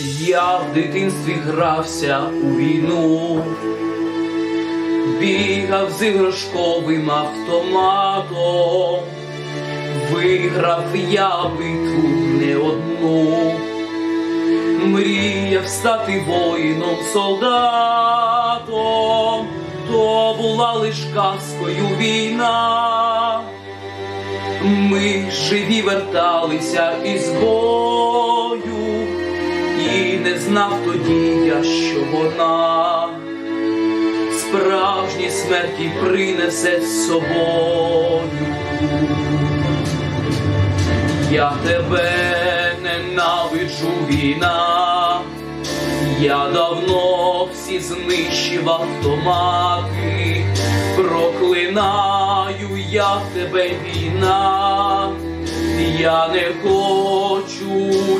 в дитинстві грався у війну, бігав з іграшковим автоматом, виграв я битву не одну, мріяв стати воїном солдатом, то була лиш казкою війна. Ми живі верталися із бою, і не знав тоді я, що вона справжні смерті принесе з собою. Я тебе ненавиджу війна, я давно всі знищив автомати, проклинаю я тебе війна, я не хочу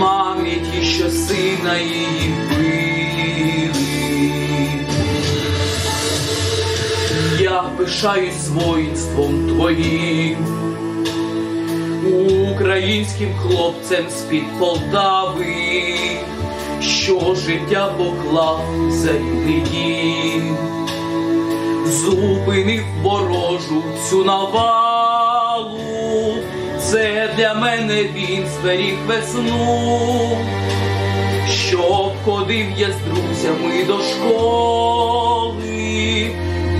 мамі ті, що сина її вбили. Я пишаюсь воїнством твоїм, українським хлопцем з-під Полтави, що життя поклав за дім, зупинив ворожу цю навалу, це для мене він зберіг весну, щоб ходив я з друзями до школи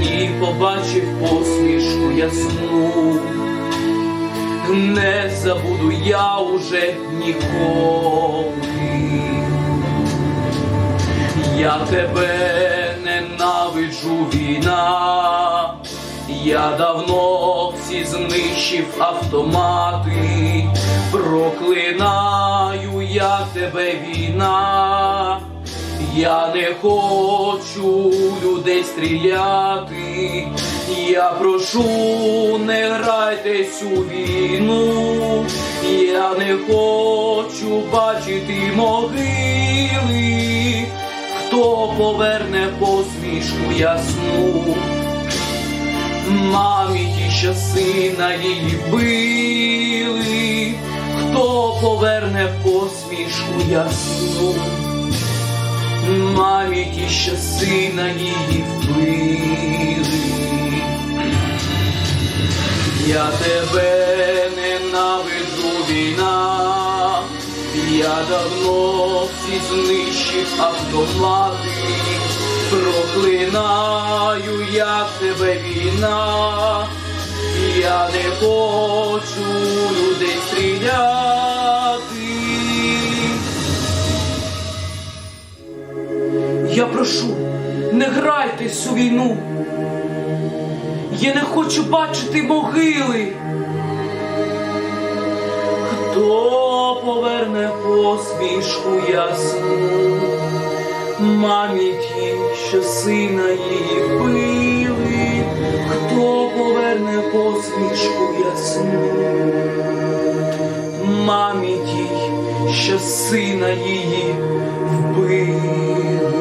і побачив посмішку ясну. Не забуду я уже ніколи. Я тебе ненавиджу війна, я давно всі знищив автомати, проклинаю я тебе війна, я не хочу людей стріляти, я прошу, не грайтесь у війну, я не хочу бачити могили, хто поверне посмішку ясну, що сина її били, хто поверне посмішку ясну, мамі ті, що сина її вбили. Я тебе ненавиджу війна, я давно всі знищив автомати, проклинаю я тебе війна, я не хочу людей стріляти. Я прошу, не грайтесь у війну. Я не хочу бачити могили. Хто поверне посмішку ясну, мамі ті, що сина її що сина її вбили.